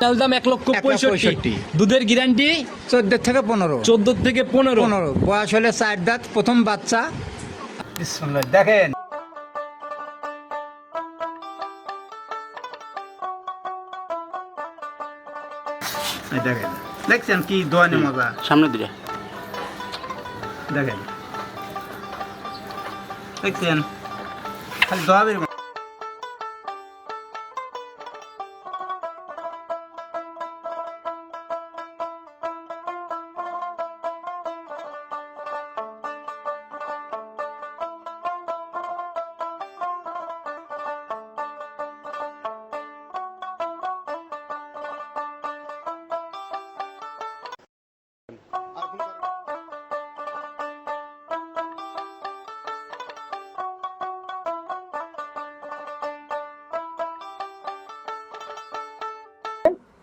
চাল দাম এক লক্ষ পঁয়ষট্টি। দুধের গ্যারান্টি চোদ্দ থেকে পনেরো। চোদ্দ থেকে পনেরো। পনেরো। বয়স হলে চার দাঁত প্রথম বাচ্চা। দেখেন। দেখেন। দেখছেন কি দোয়ানি মজা? সামনে দিকে। দেখেন। দেখছেন? খালি দোয়াবের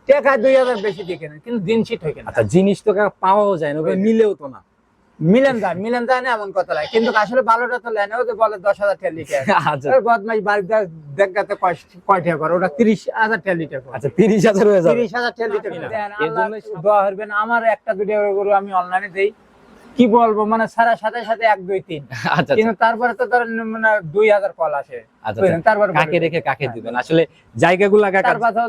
টাকা দুই হাজার বেশি দিয়ে কেনেন কিন্তু দিন শীত কেনা আচ্ছা জিনিস তো পাওয়াও যায় না মিলেও তো না। মিলেন যায় মিলেন যায় না এমন কথা লাগে। কিন্তু আসলে ভালোটা তো লেনে ওদের বলে দশ হাজার টাকা লিটার। আচ্ছা। ওই বদমাইশ বাড়িতে দেখাতে করে? ওটা তিরিশ হাজার টাকা লিটার আচ্ছা তিরিশ হাজার হয়ে তিরিশ হাজার টাকা লিটার সব- দোয়া আমার একটা দুটো গরু আমি অনলাইনে দেই। কি বলব মানে সারা সাথে সাথে এক দুই তিন। আচ্ছা কিন্তু তারপরে তো ধরেন মানে দুই হাজার কল আসে। আচ্ছা? তারপরে কাকে রেখে কাকে দিবেন? আসলে জায়গাগুলা কাকা তার কথা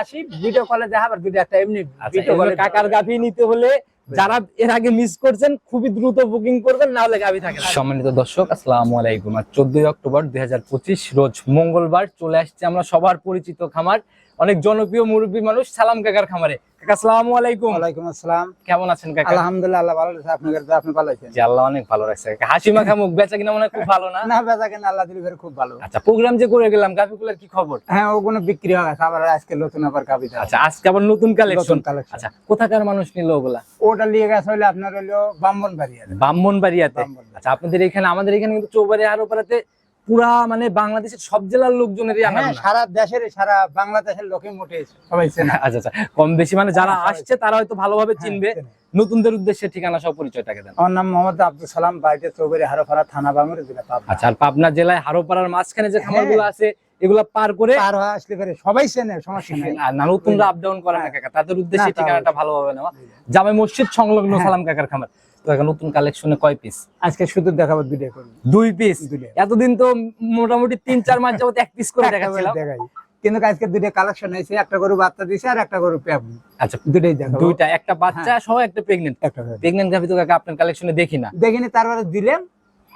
আসি ভিডিও কলে দেখা আবার দুটো একটা এমনি আচ্ছা কাকার গাভি নিতে হলে যারা এর আগে মিস করছেন খুবই দ্রুত বুকিং করবেন না হলে গাভি থাকে সম্মানিত দর্শক আসসালামু আলাইকুম। আর চোদ্দই অক্টোবর দুই হাজার পঁচিশ রোজ মঙ্গলবার চলে আসছে আমরা সবার পরিচিত খামার। অনেক জনপ্রিয় মুরব্বী মানুষ সালাম কাকার খামারে। কাকা আসসালামু আলাইকুম। ওয়ালাইকুম আসসালাম। কেমন আছেন কাকা? আলহামদুলিল্লাহ আল্লাহ ভালো আছে। আপনাদের আপনি ভালো আছেন? জি আল্লাহ অনেক ভালো রাখছে কাকা। হাসি মাখা মুখ বেচা কিনা মনে খুব ভালো না? না বেচা কেন আল্লাহ দিলে খুব ভালো। আচ্ছা প্রোগ্রাম যে করে গেলাম গাভিগুলার কি খবর? হ্যাঁ ওগুলো বিক্রি হয়ে। আবার আজকে নতুন আবার কাবিতা আচ্ছা আজকে আবার নতুন কালেকশন। আচ্ছা কোথাকার মানুষ নিল ওগুলা? ওটা নিয়ে গেছে হইলে আপনার আছে ব্রাহ্মণবাড়িয়াতে। ব্রাহ্মণবাড়িয়া। আচ্ছা আপনাদের এখানে আমাদের এখানে কিন্তু চৌবাড়ি আরোপাড়াতে পুরা মানে বাংলাদেশের সব জেলার লোকজনেরই হ্যাঁ সারা দেশের সারা বাংলাদেশের লোকে মোটে সবাই চেনে আচ্ছা আচ্ছা। কম বেশি মানে যারা হ্যাঁ, আসছে তারা হয়তো ভালোভাবে হ্যাঁ, চিনবে। নতুনদের উদ্দেশ্যে ঠিকানা সহ পরিচয়টাকে দেন। আমার নাম মোহাম্মদ আব্দুল সালাম হারোফাড়া থানা বাঙুর জেলা পাবনা। আচ্ছা আর পাবনা জেলায় হারোপাড়ার মাঝখানে যে খামারগুলো আছে এগুলা পার করে পার হয়ে আসলে পরে সবাই চেনে সমস্যা নেই। আর না নতুনরা আপ ডাউন করে না কাকা। তাদের উদ্দেশ্যে ঠিকানাটা। ভালোভাবে নেওয়া। জামে মসজিদ সংলগ্ন। সালাম কাকার খামার। নতুন কালেকশনে কয় পিস আজকে শুধু দেখাবো দুইটা করে দুই পিস। এতদিন তো মোটামুটি তিন চার মাস যাবত এক পিস করে দেখাচ্ছিলাম। দেখাই। কিন্তু আজকে দুইটা কালেকশন হয়েছে একটা গরু বাচ্চা দিছে আর একটা গরু পেপ আচ্ছা দুইটাই দেখো দুইটা একটা বাচ্চা হ্যাঁ। সহ একটা প্রেগনেন্ট একটা প্রেগনেন্ট গাভি তো কাকা আপনার কালেকশনে দেখি না। দেখিনি তারপরে দিলেন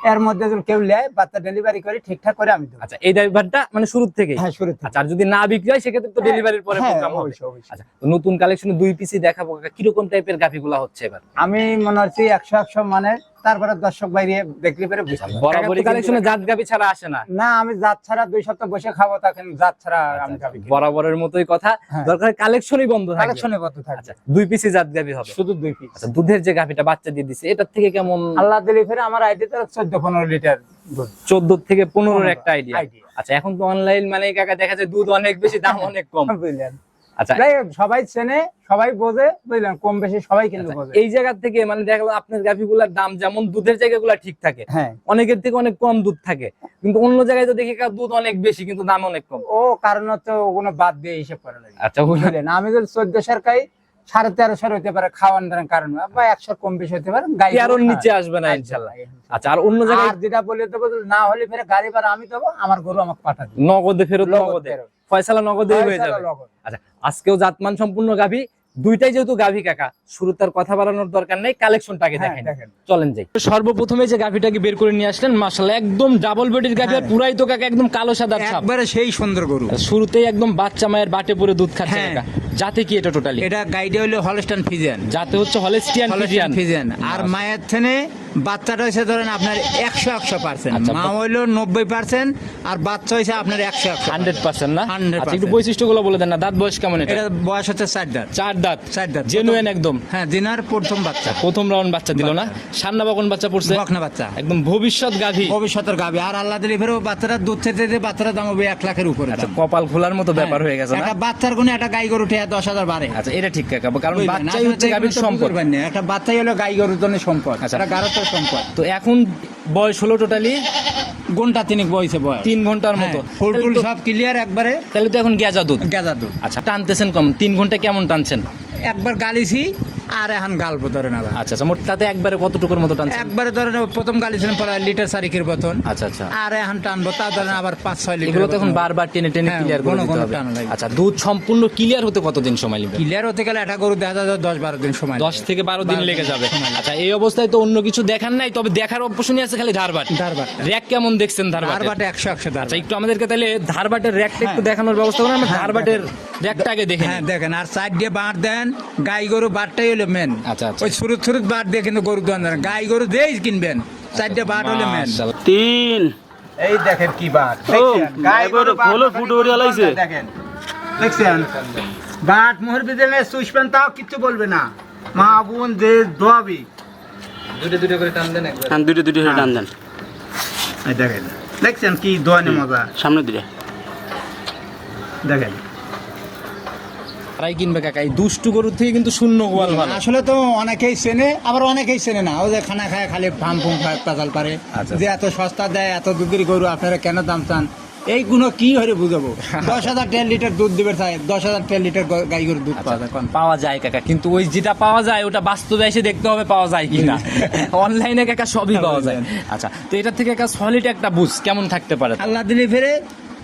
এর মধ্যে যদি কেউ নেয় বাচ্চা ডেলিভারি করে ঠিকঠাক করে আমি দেবো। আচ্ছা এই ড্রাইভারটা মানে শুরু থেকে হ্যাঁ শুরু থেকে। আচ্ছা আর যদি না বিক্রি হয় সেক্ষেত্রে তো ডেলিভারির পরে হ্যাঁ, প্রোগ্রাম হবে। আচ্ছা তো নতুন কালেকশনে দুই পিসি দেখাবো। কীরকম টাইপের গাভিগুলা হচ্ছে এবার? আমি মনে হচ্ছে একশো একশো মানে তারপরে দর্শক বাইরে দেখলে পরে বরাবরই কালেকশনে জাত গাভি ছাড়া আসে না। না আমি জাত ছাড়া দুই সপ্তাহ বসে খাব তখন জাত ছাড়া আমি খাবি বরাবরের মতোই কথা। হ্যাঁ। দরকার কালেকশনই বন্ধ থাকবে। কালেকশনে কত থাকবে। আচ্ছা দুই পিসই জাত গাভি হবে। শুধু দুই পিস আচ্ছা দুধের যে গাভিটা বাচ্চা দিয়ে দিছে এটার থেকে কেমন? আল্লাহ দিলি ফেরে আমার আইডি তো চোদ্দ পনেরো লিটার দুধ। চোদ্দ থেকে পনেরোর পনেরো, একটা আইডিয়া। আচ্ছা এখন তো অনলাইন মানে কাকা দেখা যায় দুধ অনেক বেশি দাম অনেক কম। বুঝলেন। আচ্ছা। সবাই চেনে সবাই বোঝে বুঝলেন? কম বেশি সবাই কিন্তু আচ্ছা, বোঝে। এই জায়গা থেকে মানে আপনার গাভিগুলার দাম যেমন দুধের জায়গাগুলো ঠিক থাকে হ্যাঁ। অনেকের থেকে অনেক কম দুধ থাকে। কিন্তু অন্য জায়গায় তো দেখি দুধ অনেক বেশি কিন্তু দাম অনেক কম। ও কারণ হচ্ছে ওগুলো বাদ দিয়ে হিসেব করা লাগে। আচ্ছা বুঝলেন? আমি যদি চোদ্দ সরকারি সাড়ে তেরোশোর হইতে পারে খাওয়ান দাওয়ার কারণ বা একশো কম বেশি হতে পারে গাই তেরোর নিচে আসবে না ইনশাল্লাহ। আচ্ছা। আর অন্য জায়গায় যেটা বলে দেবো না হলে ফেরে গাড়ি ভাড়া আমি দেবো আমার গরু আমাকে পাঠাবে নগদে ফেরত নগদে। ফয়সালা নগদে হয়ে যাবে। আচ্ছা আজকেও জাতমান সম্পূর্ণ গাভি দুইটাই যেহেতু গাভী কাকা শুরু তার কথা বাড়ানোর দরকার নেই কালেকশনটাকে হ্যাঁ, দেখেন। চলেন যাই। সর্বপ্রথমে যে গাভীটাকে বের করে নিয়ে আসলেন মাশাআল্লাহ একদম ডাবল বেডির গাভী আর পুরাই তো কাকা একদম কালো সাদা ছাপ। একবারে সেই সুন্দর গরু। শুরুতেই একদম বাচ্চা মায়ের বাটে পরে দুধ খাচ্ছে হ্যাঁ। কাকা। যাতে কি এটা টোটালি এটা গাইডে হলো হলস্টান ফিজেন যাতে হচ্ছে হলস্টিয়ান ফিজিয়ান ফিজেন আর মায়ের থেনে বাচ্চাটা হয়েছে ধরেন আপনার একশো একশো পার্সেন্ট আচ্ছা, মা হইল নব্বই পার্সেন্ট আর বাচ্চা হয়েছে আপনার একশো একশো হান্ড্রেড পার্সেন্ট না? 100% আচ্ছা একটু বৈশিষ্ট্যগুলো বলে দেন না। দাঁত বয়স কেমন এটা? বয়স হচ্ছে চার দাঁত। চার দাঁত? চার দাঁত। জেনুইন একদম? হ্যাঁ দিনার প্রথম বাচ্চা। প্রথম রাউন্ড বাচ্চা দিল না? সান্না বকন বাচ্চা পড়ছে? বকনা বাচ্চা। একদম ভবিষ্যৎ গাভী। ভবিষ্যতের গাভী। আর আল্লাহ দিলে ফেরো বাচ্চাটা দুধ খেতে দিয়ে বাচ্চাটার দাম হবে এক লাখের উপরে আচ্ছা কপাল খোলার মতো ব্যাপার হয়ে গেছে একটা বাচ্চার গুণে একটা গাই গরু ঠেয়া দশ হাজার বাড়ে। আচ্ছা এটা ঠিক কাকা। কারণ বাচ্চাই হচ্ছে গাভীর সম্পদ। একটা বাচ্চাই হলো গাই গরুর জন্য সম্পদ। আচ্ছা। কম কয়? তো এখন বয়স হলো টোটালি ঘণ্টা তিনেক বয়সে বয়স। তিন ঘণ্টার মতো। ফুল তাহলে সব ক্লিয়ার একবারে? তাহলে তো এখন গেজা দুধ। গেজা দুধ। আচ্ছা টানতেছেন কম। তিন ঘণ্টা কেমন টানছেন? একবার গালিছি আর এখন গালবো ধরেন আবার আচ্ছা আচ্ছা মোট তাতে একবারে কতটুকুর মতো টানছেন? একবারে ধরেন প্রথম গালিছিলাম প্রায় লিটার সারিকের মতন আচ্ছা আচ্ছা। আর এখন টানবো তা ধরেন আবার পাঁচ ছয় লিটার এগুলো তো এখন বারবার টেনে টেনে ক্লিয়ার করে দিতে হবে। আচ্ছা দুধ সম্পূর্ণ ক্লিয়ার হতে কতদিন সময় নেবে? ক্লিয়ার হতে গেলে একটা গরু দেখা যায় দশ বারো দিন সময় দশ থেকে বারো দিন লেগে যাবে। আচ্ছা এই অবস্থায় তো অন্য কিছু দেখার নাই তবে দেখার অপশনই আছে খালি ধারবাট। ধারবাট। র্যাক কেমন দেখছেন ধারবাট বাটে একশো একশো আচ্ছা ধারবাট একটু আমাদেরকে তাহলে ধারবাটের র্যাকটা একটু হ্যাঁ। দেখানোর ব্যবস্থা করেন আমরা হ্যাঁ, ধারবাটের র্যাকটা আগে দেখে হ্যাঁ দেখেন আর সাইড দিয়ে বাঁট দেন গাই গরু বাটটাই হলো মেন আচ্ছা, আচ্ছা। ওই বাট দিয়ে কিন্তু গরু দোয়ান দেন। গাই গরু দিয়েই কিনবেন। দিয়ে বাট মেন তিন। এই দেখেন কি দেখছেন? গাই গরু খোলো ফুটো উড়ে লাইছে। দেখেন। দেখছেন? বাট মোহর বিদেলে সুইসপেন তাও কিচ্ছু বলবে না। মা বোন যে দোয়াবি। দুটো দুটো করে টান দেন একবার। হ্যাঁ দুটো দুটো টান দেন। এই দেখেন। দেখছেন কি দোয়ানি মজা? সামনে দুটো দেখেন। তারাই কিনবে কাকা এই দুষ্টু গরুর থেকে কিন্তু শূন্য গোয়াল ভালো। আসলে তো অনেকেই চেনে আবার অনেকেই চেনে না। ও যে খানা খায় খালি ফার্ম ফুম খায় পাতাল পারে। আচ্ছা। যে এত সস্তা দেয় এত দুধের গরু আপনারা কেন দাম চান? এই গুণ কি হরে বুঝাবো? দশ হাজার দেড় লিটার দুধ দিবে তাই দশ হাজার দেড় লিটার গাই গরুর দুধ পাওয়া যায় পাওয়া যায় কাকা কিন্তু ওই যেটা পাওয়া যায় ওটা বাস্তবে এসে দেখতে হবে পাওয়া যায় কিনা অনলাইনে কাকা সবই পাওয়া যায়। আচ্ছা তো এটা থেকে একটা সলিড একটা বুঝ কেমন থাকতে পারে? আল্লাহ দিলে ফেরে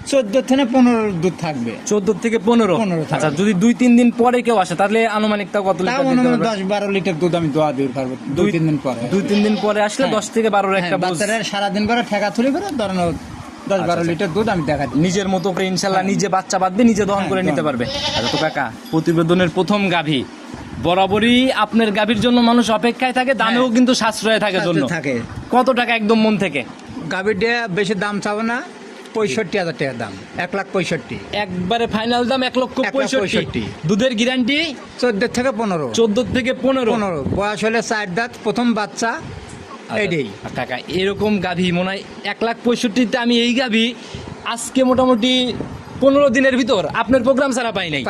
চোদ্দ থেকে পনেরো দুধ থাকবে। চোদ্দ থেকে পনেরো? 15 থাকবে। আচ্ছা যদি দুই তিন দিন পরে কেউ আসে তাহলে আনুমানিক কত লিটার হয়? দশ বারো লিটার দুধ আমি দোয়া দিতে পারব দুই তিন দিন পরে। দুই তিন দিন পরে আসলে হ্যাঁ। দশ থেকে বারোর একটা হ্যাঁ, বুঝ। বাচ্চারা সারাদিন পরে ঠেকা তুলি করে ধরেন দশ বারো আচ্ছা। লিটার দুধ আমি দেখা দিই। নিজের মতো করে ইনশাল্লাহ নিজে বাচ্চা বাঁধবে নিজে দহন হ্যাঁ, করে নিতে পারবে। আচ্ছা তো কাকা প্রতিবেদনের প্রথম গাভী। বরাবরই আপনার গাভীর জন্য মানুষ অপেক্ষায় থাকে দামেও হ্যাঁ। কিন্তু সাশ্রয় থাকে জন্য। থাকে। কত টাকা একদম মন থেকে? গাভীর দিয়ে বেশি দাম চাবো না পঁয়ষট্টি হাজার টাকার দাম এক লাখ পঁয়ষট্টি। একবারে ফাইনাল দাম এক লক্ষ পঁয়ষট্টি। দুধের গ্যারান্টি চোদ্দ থেকে পনেরো। চোদ্দ থেকে পনেরো। পনেরো। বয়স হলে চার দাঁত প্রথম বাচ্চা আচ্ছা। এইটাই কাকা এরকম গাভী মনে হয় এক লাখ পঁয়ষট্টিতে আমি এই গাভী আজকে মোটামুটি পনেরো দিনের ভিতর আপনার প্রোগ্রাম ছাড়া পাই নাই।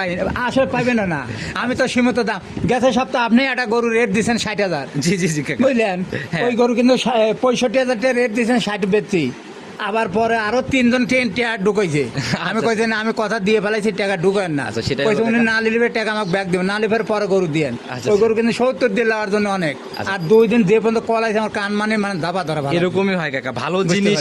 আসলে পাইবেন না না। আমি তো সীমিত দাম। গেছে সপ্তাহ আপনি একটা গরু রেট দিয়েছেন ষাট হাজার। জি জি জি বুঝলেন? হ্যাঁ। ওই গরু কিন্তু পঁয়ষট্টি হাজার টাকা রেট দিয়েছেন ষাট বেচছি আবার পরে আরও তিনজন ট্রেন টাকা ঢুকাইছে। আমি কইছি না আমি কথা দিয়ে ফেলাইছি টাকা ঢুকেন না। আচ্ছা, কইছে উনি টাকা। না নিলে টাকা আমাকে ব্যাগ দেবেন না নিলে পরে গরু দিয়েন। আচ্ছা, ওই গরু কিন্তু সত্তর দিয়ে নেওয়ার জন্য অনেক। আচ্ছা। আর দুই দিন যে পর্যন্ত কল আছে আমার কান মানে মানে দাবা ধরা এরকমই হয় কাকা ভালো জিনিস।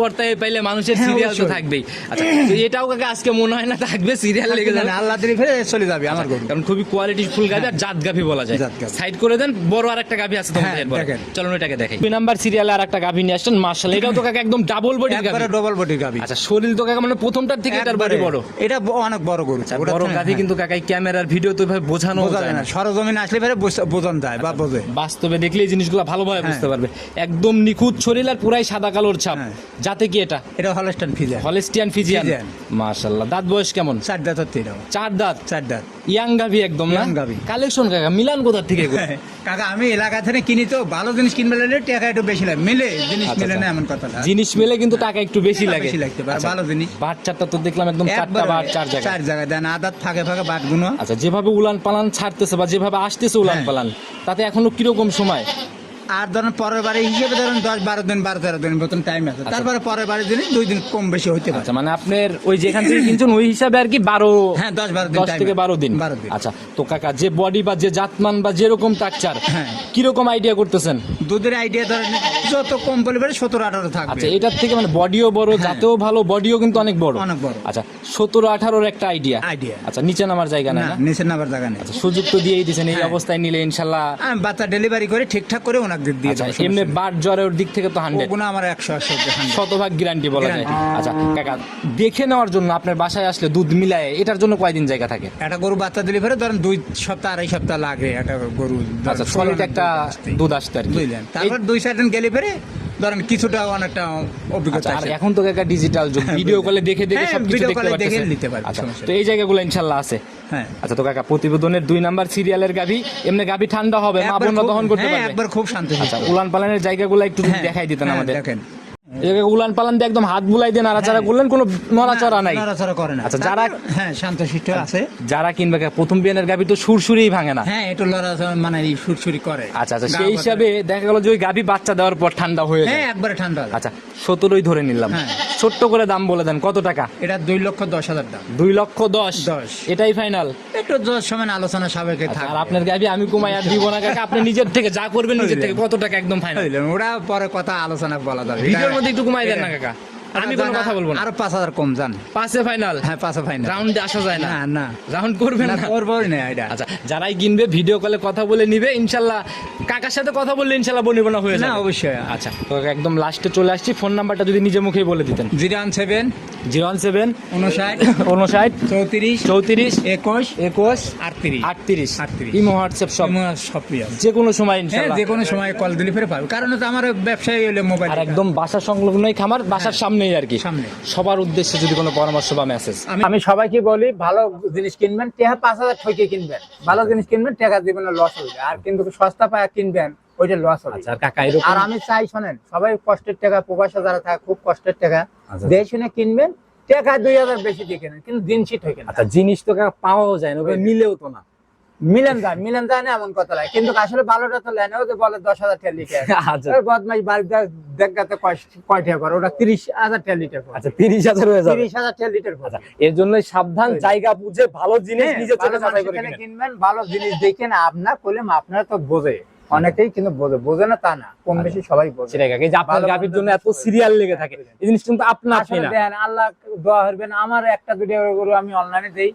পর্তায় পাইলে মানুষের হ্যাঁ, সিরিয়াল তো থাকবেই। আচ্ছা এটাও কাকা আজকে মনে হয় না থাকবে সিরিয়াল লেগে যাবে? আল্লাহ দিলে ফেরে চলে যাবে আমার গরু। কারণ খুবই কোয়ালিটি ফুল গাভি আর জাত গাভি বলা যায়। সাইড করে দেন বড় আর একটা গাভি আছে তোমাদের হ্যাঁ। চলুন ওইটাকে দেখাই। দুই নাম্বার সিরিয়ালে আর একটা গাভি নিয়ে আসছেন মার্শাল এটাও তো কাকা একদম ডাবল বডি গাভি একবারে ডবল বডি গাবি আচ্ছা শরীর তো কাকা মানে প্রথমটার থেকে এটার বডি বড়। এটা অনেক বড় গরু আচ্ছা, বড় গাভি হ্যাঁ। কিন্তু কাকাই ক্যামেরার ভিডিও তো ভাবে বোঝানো যায় না সরজমিন আসলে বোঝানো যায় বা বোঝে। বাস্তবে দেখলে এই জিনিসগুলো ভালোভাবে হ্যাঁ। বুঝতে পারবে। একদম নিখুঁত শরীর আর পুরাই সাদা কালোর ছাপ। হ্যাঁ। যাতে কি এটা? এটা হলস্টান ফিজা হলেস্টিয়ান ফিজিয়ান ফিজিয়ান। মাশাআল্লাহ। দাঁত বয়স কেমন? চার দাঁত চার দাঁত? চার দাঁত। ইয়াং গাভি একদম না? কালেকশন কাকা মিলান কোথা থেকে কাকা আমি এলাকা থেকে কিনি তো ভালো জিনিস কিনবে টাকা একটু বেশি লাগে। মিলে জিনিস আচ্ছা, মিলে আচ্ছা। না এমন কথা জিনিস মেলে কিন্তু টাকা একটু বেশি লাগে। বেশি লাগতে পারে আচ্ছা, ভালো জিনিস। বাচ্চাটা তো দেখলাম একদম চারটা বাট চার জায়গায়। চার জায়গায় দেন আদাত ফাঁকে ফাঁকে বাট গুনো আচ্ছা যেভাবে উলান পালান ছাড়তেছে বা যেভাবে আসতেছে উলান হ্যাঁ। পালান তাতে এখনও কীরকম সময়? আর ধরেন পরের বারে হিসেবে ধরেন দশ বারো দিন বারো তেরো দিন মতন টাইম আছে। তারপরে পরের বারে দিনে দুই দিন কম বেশি হইতে পারে। আচ্ছা মানে আপনার ওই যেখান থেকে কিনছেন ওই হিসাবে আর কি বারো হ্যাঁ, দশ বারো দিন দশ থেকে বারো দিন। বারো দিন। আচ্ছা তো কাকা যে বডি বা যে জাতমান বা যেরকম টাকচার হ্যাঁ। কীরকম আইডিয়া করতেছেন? দুধের আইডিয়া ধরেন যত কম পরিবারে সতেরো আঠারো থাকবে। আচ্ছা এটার থেকে মানে বডিও বড় জাতেও ভালো বডিও কিন্তু অনেক বড়। হ্যাঁ। অনেক বড়। আচ্ছা সতেরো আঠারোর একটা আইডিয়া আইডিয়া আচ্ছা নিচে নামার জায়গা না নিচে নামার জায়গা নেই। আচ্ছা সুযোগ তো দিয়েই দিয়েছেন এই হ্যাঁ। অবস্থায় নিলে ইনশাল্লাহ। বাচ্চা ডেলিভারি করে ঠিকঠাক করে ওনাকে দিয়ে আচ্ছা এমনি বাট জ্বরের দিক থেকে তো হান্ড্রেড ওগুলো আমার একশো একশো শতভাগ গ্যারান্টি বলা যায়। আচ্ছা কাকা দেখে নেওয়ার জন্য আপনার বাসায় আসলে দুধ মিলায় এটার জন্য কয়দিন জায়গা থাকে? একটা গরু বাচ্চা দিলে ফেরে ধরেন দুই সপ্তাহ আড়াই সপ্তাহ লাগে একটা গরু আচ্ছা সলিড একটা দুধ আসতে। আর কি। তারপর দুই চার দিন গেলে ফেরে ধরেন কিছুটা অনেকটা অভিজ্ঞতা আচ্ছা, আর এখন তো একটা ডিজিটাল যুগ ভিডিও কলে দেখে দেখে সব কিছু দেখতে দেখে নিতে পারবে, আচ্ছা তো এই জায়গাগুলো ইনশাল্লাহ আছে। হ্যাঁ। আচ্ছা তো কাকা প্রতিবেদনের দুই নাম্বার সিরিয়ালের গাভি এমনি গাভি ঠান্ডা হবে মা বোনরা দহন করতে হ্যাঁ, পারবে। একবার খুব শান্ত আচ্ছা উলান পালানের জায়গাগুলো একটু দেখাই দিতেন হ্যাঁ, আমাদের। দেখেন। উলান পালান দিয়ে একদম হাত বুলাই দিয়ে নাড়াচাড়া করলেন কোনো নড়াচড়া নাই। নড়াচড়া করে না। আচ্ছা, যারা- হ্যাঁ শান্তশিষ্ট আছে। যারা কিনবে প্রথম বিয়ানের গাভি তো সুরসুরিই ভাঙে না। হ্যাঁ একটু লড়াচড়া মানে সুরসুরি করে। আচ্ছা আচ্ছা সেই হিসাবে দেখা গেল যে ওই গাভি বাচ্চা দেওয়ার পর ঠান্ডা হয়ে হ্যাঁ একবারে ঠান্ডা আচ্ছা সতেরোই ধরে নিলাম। হ্যাঁ। ছোট্ট করে দাম বলে দেন কত টাকা? এটা দুই লক্ষ দশ হাজার দাম। দুই লক্ষ দশ? দশ। এটাই ফাইনাল একটু দশ সময় আলোচনা সাবেকে আর আপনার গাভি আমি কমাই আর দিব না কাকা আপনি নিজের থেকে যা করবেন নিজের থেকে কত টাকা একদম ফাইনাল ওরা পরে কথা আলোচনা বলা যাবে। একটু কমাই দেন না কাকা। আমি কোনো কথা বলব না। আরও কম জান। পাঁচে ফাইনাল হ্যাঁ পাঁচে ফাইনাল রাউন্ডে আসা যায় না। না না। রাউন্ড করবেন না না। না এটা। আচ্ছা যারাই কিনবে ভিডিও কলে কথা বলে নিবে ইনশাল্লাহ কাকার সাথে কথা বললে ইনশাল্লাহ বনিবনা হয়ে না যাবে। অবশ্যই। আচ্ছা তো একদম লাস্টে চলে আসছি। ফোন নাম্বারটা যদি নিজে মুখেই বলে দিতেন। Zero one seven zero one seven উনষাট উনষাট চৌত্রিশ চৌত্রিশ একুশ একুশ আটত্রিশ। আটত্রিশ। আটত্রিশ। ইমো হোয়াটসঅ্যাপ সব। সব যে কোনো সময় হ্যাঁ যে কোনো সময় কল দিলে ফেরে পাবে। কারণ হচ্ছে আমার ব্যবসায়ী হলে মোবাইল আর একদম বাসা সংলগ্নই খামার বাসার সামনেই আর কি। সামনে। সবার উদ্দেশ্যে যদি কোনো পরামর্শ বা মেসেজ আমি সবাইকে বলি ভালো জিনিস কিনবেন টাকা পাঁচ হাজার ঠকে কিনবেন। ভালো জিনিস কিনবেন টাকা দিবেন লস হবে আর কিন্তু সস্তা পায়া কিনবেন ওইটা লস হবে। আচ্ছা আর আমি চাই শোনেন সবাই কষ্টের টাকা প্রবাসে যারা থাকে খুব কষ্টের টাকা। আচ্ছা। দেখে শুনে কিনবেন টাকা দুই হাজার বেশি দিয়ে কেনেন কিন্তু দিন শীত হয়ে আচ্ছা জিনিস তো পাওয়াও যায় না মিলেও তো না। মিলেন যায় মিলেন যায় না এমন কথা লাগে। কিন্তু আসলে ভালোটা তো লেনে বলে দশ হাজার টাকা আচ্ছা। বাড়িতে দেখাতে কয় টাকা করে ওটা তিরিশ হাজার টাকা লিটার আচ্ছা তিরিশ হাজার হয়ে যাবে। তিরিশ হাজার টাকা লিটার আচ্ছা এর জন্য সাবধান জায়গা বুঝে ভালো জিনিস হ্যাঁ, নিজে চলে ভালো যাচাই করে কিনবেন ভালো জিনিস দেখেন আপনার করলেন আপনারা তো বোঝে। অনেকেই কিন্তু বোঝে। বোঝে না তা না কম বেশি সবাই বোঝে। সেটাই কাকা। যে আপনার গাভীর জন্য এত সিরিয়াল লেগে থাকে এই জিনিস কিন্তু আপনা আপনি না। দেখেন আল্লাহ দোয়া করবেন। আমার একটা দুটো গরু আমি অনলাইনে দেই।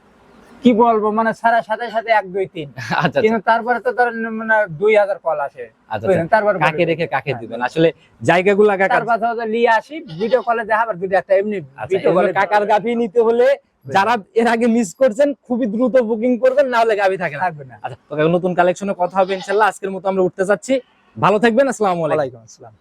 কি বলব মানে সারা সাথে সাথে এক দুই তিন। আচ্ছা কিন্তু তারপরে তো ধরেন মানে দুই হাজার কল আসে। আচ্ছা? তারপরে কাকে রেখে কাকে দিবেন? আসলে জায়গাগুলো কাকা তার কথা লিয়ে আসি ভিডিও কলে দেখা আবার দুটো একটা এমনি আচ্ছা ভিডিও কলে কাকার গাভী নিতে হলে যারা এর আগে মিস করছেন খুবই দ্রুত বুকিং করবেন না হলে গাবি থাকে থাকবে না। আচ্ছা নতুন কালেকশনে কথা হবে ইনশাল্লাহ। আজকের মতো আমরা উঠতে যাচ্ছি। ভালো থাকবেন আসসালামু আলাইকুম। ওয়ালাইকুম আসসালাম।